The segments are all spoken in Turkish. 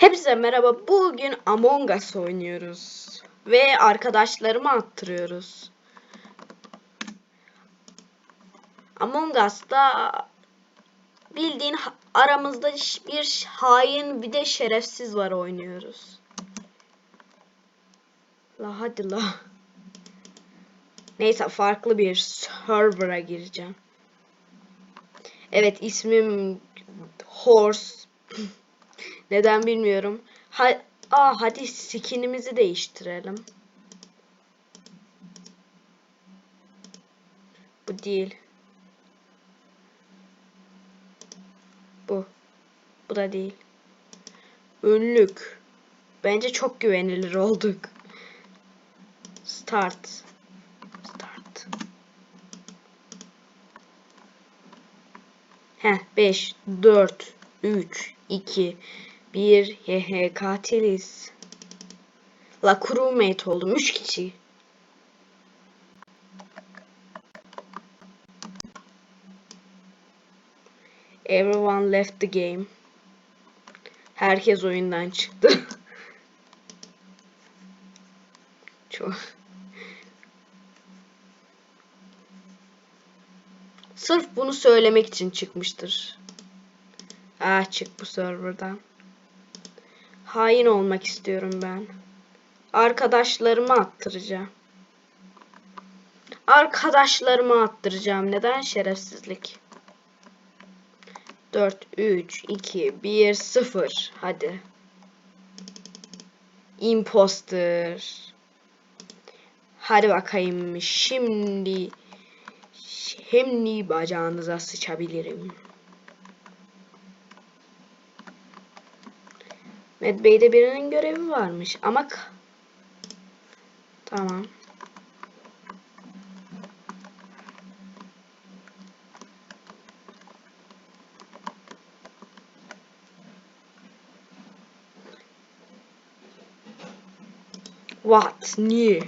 Hepinize merhaba. Bugün Among Us oynuyoruz. Ve arkadaşlarımı attırıyoruz. Among Us'ta bildiğin aramızda bir hain bir de şerefsiz var oynuyoruz. La hadi la. Neyse farklı bir server'a gireceğim. Evet ismim Horse. Neden bilmiyorum. Ha Aa, hadi skinimizi değiştirelim. Bu değil. Bu. Bu da değil. Önlük. Bence çok güvenilir olduk. Start. Start. Heh 5, 4, 3, 2, 1. Hehe katiliz. La crewmate oldum. 3 kişi. Everyone left the game. Herkes oyundan çıktı. Çok. Sırf bunu söylemek için çıkmıştır. Ah çık bu serverdan. Hain olmak istiyorum ben. Arkadaşlarımı attıracağım. Arkadaşlarımı attıracağım. Neden şerefsizlik? 4, 3, 2, 1, 0. Hadi. Imposter. Hadi bakayım. Şimdi şimdi bacağınıza sıçabilirim. Medbay'de birinin görevi varmış ama tamam. What? Niye?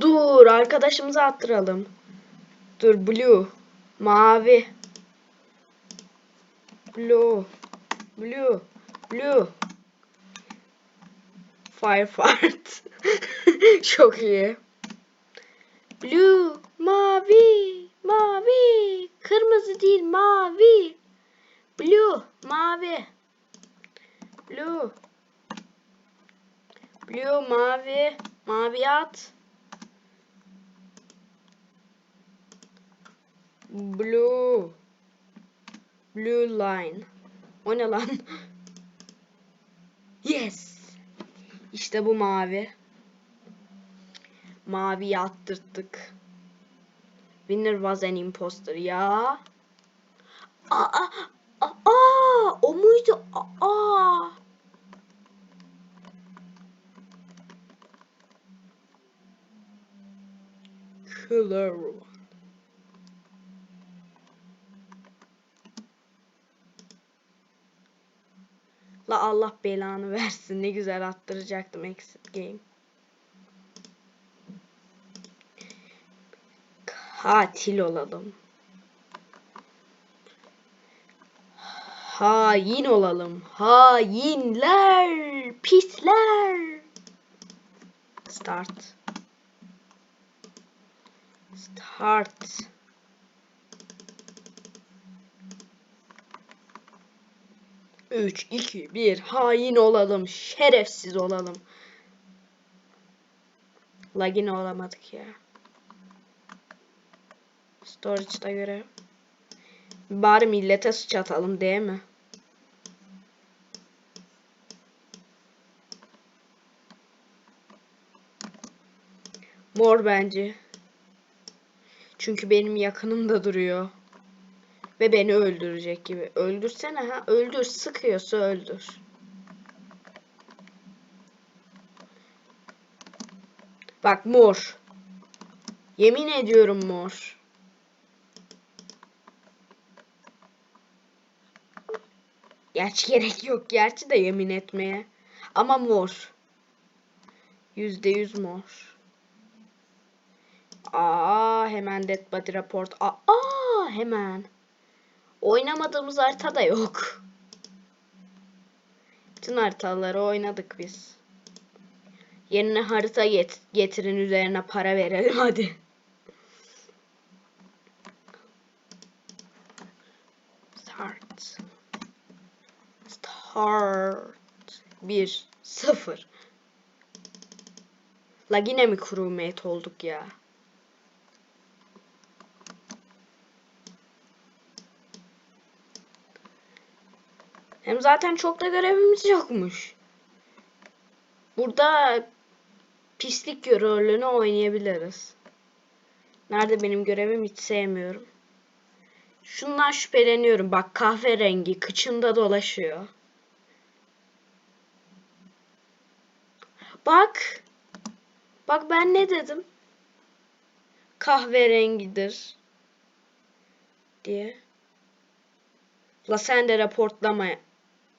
Dur arkadaşımızı attıralım. Dur blue. Mavi. Blue. Blue. Blue. Firefight. Çok iyi. Blue. Mavi. Mavi. Kırmızı değil mavi. Blue. Mavi. Blue. Blue mavi. Mavi at. Blue. Blue line. O ne lan? Yes. İşte bu mavi. Mavi attırttık. Winner was an imposter ya. Aa, aa, aa, o muydu? Aa. Killer Allah belanı versin. Ne güzel attıracaktım exit game. Katil olalım. Hain olalım. Hainler. Pisler. Start. Start. Üç, iki, bir. Hain olalım. Şerefsiz olalım. Lagin olamadık ya. Storage'da göre. Bari millete suç atalım değil mi? Mor bence. Çünkü benim yakınımda duruyor. Ve beni öldürecek gibi. Öldürsene ha. Öldür. Sıkıyorsa öldür. Bak mor. Yemin ediyorum mor. Gerçi gerek yok. Gerçi de yemin etmeye. Ama mor. Yüzde yüz mor. Aa hemen dead body report. Aa hemen. Oynamadığımız harita da yok. Bütün haritaları oynadık biz. Yerine harita get getirin üzerine para verelim hadi. Start. Start. 1 0 La yine mi crewmate olduk ya? Hem zaten çok da görevimiz yokmuş. Burada pislik rolünü oynayabiliriz. Nerede benim görevim hiç sevmiyorum. Şundan şüpheleniyorum. Bak kahverengi kıçında dolaşıyor. Bak. Bak ben ne dedim? Kahverengidir. Diye. La sen de raportlama.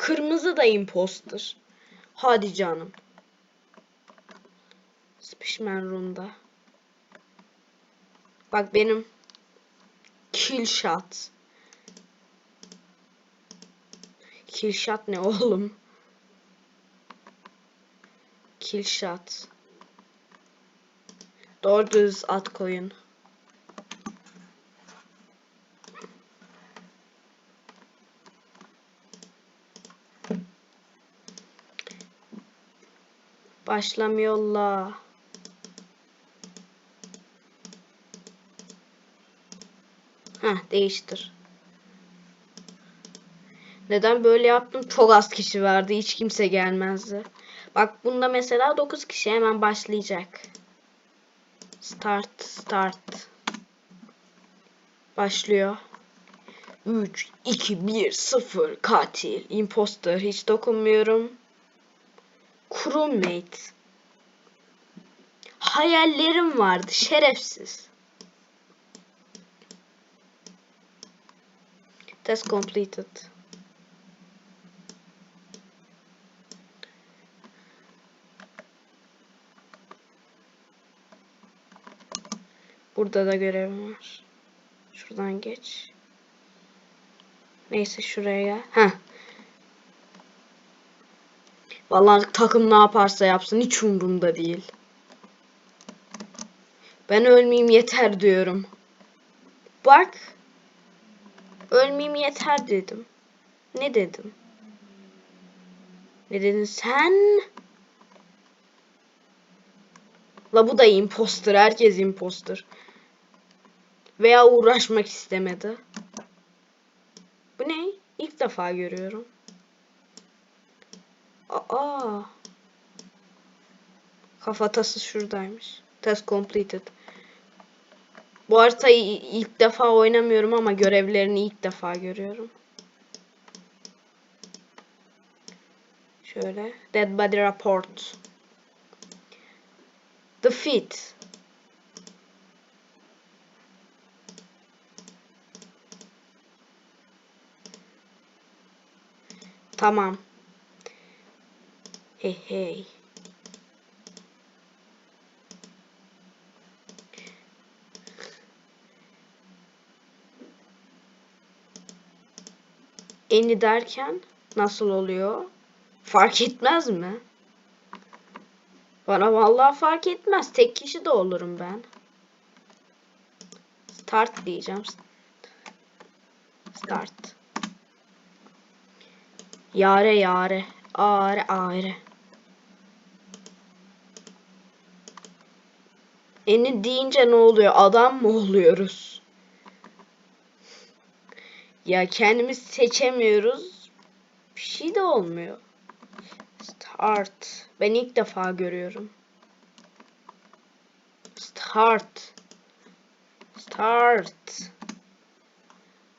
Kırmızı da imposter. Hadi canım. Spishman Room'da. Bak benim kill shot. Kill shot ne oğlum? Kill shot. Doğru düz at koyun. Başlamıyorlar. Heh değiştir. Neden böyle yaptım? Çok az kişi vardı. Hiç kimse gelmezdi. Bak bunda mesela 9 kişi hemen başlayacak. Start, start. Başlıyor. 3, 2, 1, 0. Katil, imposter. Hiç dokunmuyorum. Crewmate. Hayallerim vardı. Şerefsiz. Test completed. Burada da görevim var. Şuradan geç. Neyse şuraya gel. Vallahi takım ne yaparsa yapsın hiç umurumda değil. Ben ölmeyeyim yeter diyorum. Bak. Ölmeyeyim yeter dedim. Ne dedim? Ne dedin sen? La bu da imposter. Herkes imposter. Veya uğraşmak istemedi. Bu ne? İlk defa görüyorum. Aa. Kafatası şuradaymış. Test completed. Bu haritayı ilk defa oynamıyorum ama görevlerini ilk defa görüyorum. Şöyle. Dead body report. Defeat. Tamam. Hey hey. Eni derken nasıl oluyor? Fark etmez mi? Bana vallahi fark etmez. Tek kişi de olurum ben. Start diyeceğim. Start. Yare yare. Are are. Eni deyince ne oluyor? Adam mı oluyoruz? Ya kendimiz seçemiyoruz. Bir şey de olmuyor. Start. Ben ilk defa görüyorum. Start. Start.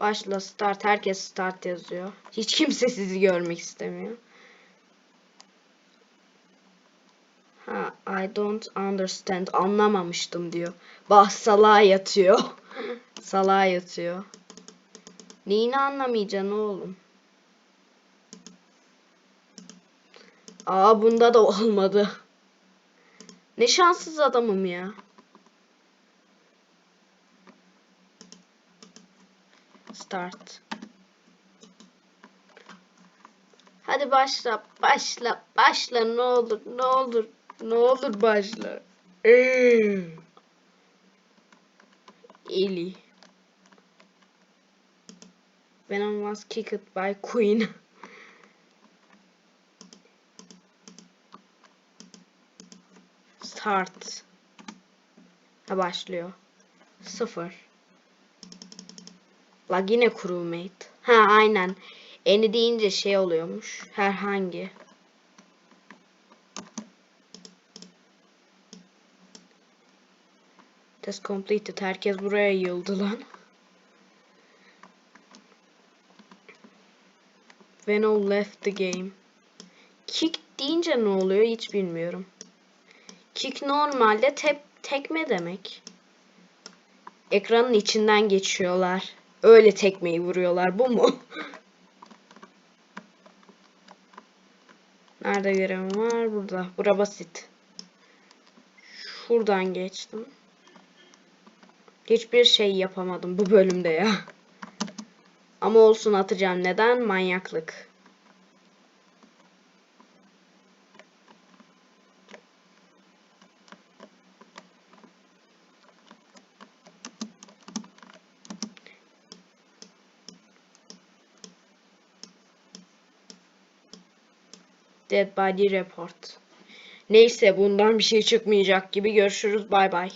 Başla start. Herkes start yazıyor. Hiç kimse sizi görmek istemiyor. I don't understand. Anlamamıştım diyor. Bah salağa yatıyor. salağa yatıyor. Neyini anlamayacaksın oğlum? Aa bunda da olmadı. Ne şanssız adamım ya. Start. Hadi başla, başla, başla ne olur, ne olur, ne olur başla. Ee. Eli. Venom was kicked by Queen. Start. Ha başlıyor. Sıfır. Lag yine crewmate. Ha aynen. Eni deyince şey oluyormuş. Herhangi. Test completed. Herkes buraya yığıldı lan. Venom left the game. Kick deyince ne oluyor hiç bilmiyorum. Kick normalde tep tekme demek. Ekranın içinden geçiyorlar. Öyle tekmeyi vuruyorlar. Bu mu? Nerede görevim var? Burada. Bura basit. Şuradan geçtim. Hiçbir şey yapamadım bu bölümde ya. Ama olsun atacağım. Neden? Manyaklık. Dead body report. Neyse bundan bir şey çıkmayacak gibi görüşürüz. Bay bay.